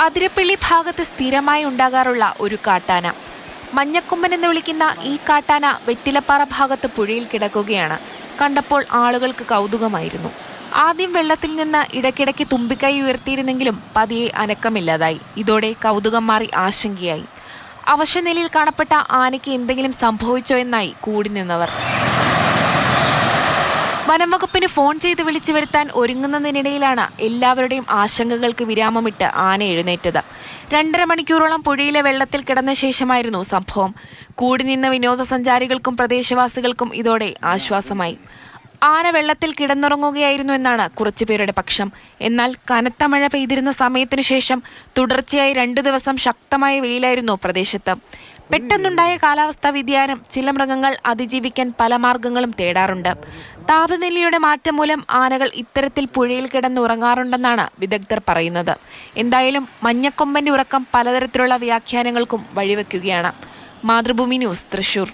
അതിരപ്പള്ളി ഭാഗത്ത് സ്ഥിരമായി ഉണ്ടാകാറുള്ള ഒരു കാട്ടാന. മഞ്ഞക്കൊമ്പൻ എന്ന് വിളിക്കുന്ന ഈ കാട്ടാന വെറ്റിലപ്പാറ ഭാഗത്ത് പുഴയിൽ കിടക്കുകയാണ്. കണ്ടപ്പോൾ ആളുകൾക്ക് കൗതുകമായിരുന്നു. ആദ്യം വെള്ളത്തിൽ നിന്ന് ഇടയ്ക്കിടയ്ക്ക് തുമ്പിക്കൈ ഉയർത്തിയിരുന്നെങ്കിലും പതിയെ അനക്കമില്ലാതായി. ഇതോടെ കൗതുകം മാറി ആശങ്കയായി. അവശനിലയിൽ കാണപ്പെട്ട ആനയ്ക്ക് എന്തെങ്കിലും സംഭവിച്ചോ എന്നായി കൂടി നിന്നവർ. വനംവകുപ്പിന് ഫോൺ ചെയ്ത് വിളിച്ചു വരുത്താൻ ഒരുങ്ങുന്നതിനിടയിലാണ് എല്ലാവരുടെയും ആശങ്കകൾക്ക് വിരാമമിട്ട് ആന എഴുന്നേറ്റത്. രണ്ടര മണിക്കൂറോളം പുഴയിലെ വെള്ളത്തിൽ കിടന്ന ശേഷമായിരുന്നു സംഭവം. കൂടി നിന്ന വിനോദസഞ്ചാരികൾക്കും പ്രദേശവാസികൾക്കും ഇതോടെ ആശ്വാസമായി. ആന വെള്ളത്തിൽ കിടന്നുറങ്ങുകയായിരുന്നു എന്നാണ് കുറച്ചുപേരുടെ പക്ഷം. എന്നാൽ കനത്ത മഴ പെയ്തിരുന്ന സമയത്തിനു ശേഷം തുടർച്ചയായി രണ്ടു ദിവസം ശക്തമായ വെയിലായിരുന്നു പ്രദേശത്ത്. പെട്ടെന്നുണ്ടായ കാലാവസ്ഥാ വ്യതിയാനം ചില മൃഗങ്ങൾ അതിജീവിക്കാൻ പല മാർഗങ്ങളും തേടാറുണ്ട്. താപനിലയുടെ മാറ്റം മൂലം ആനകൾ ഇത്തരത്തിൽ പുഴയിൽ കിടന്ന് കിടന്നുറങ്ങാറുണ്ടെന്നാണ് വിദഗ്ധർ പറയുന്നത്. എന്തായാലും മഞ്ഞക്കൊമ്പന്റെ ഉറക്കം പലതരത്തിലുള്ള വ്യാഖ്യാനങ്ങൾക്കും വഴിവെക്കുകയാണ്. മാതൃഭൂമി ന്യൂസ് തൃശൂർ.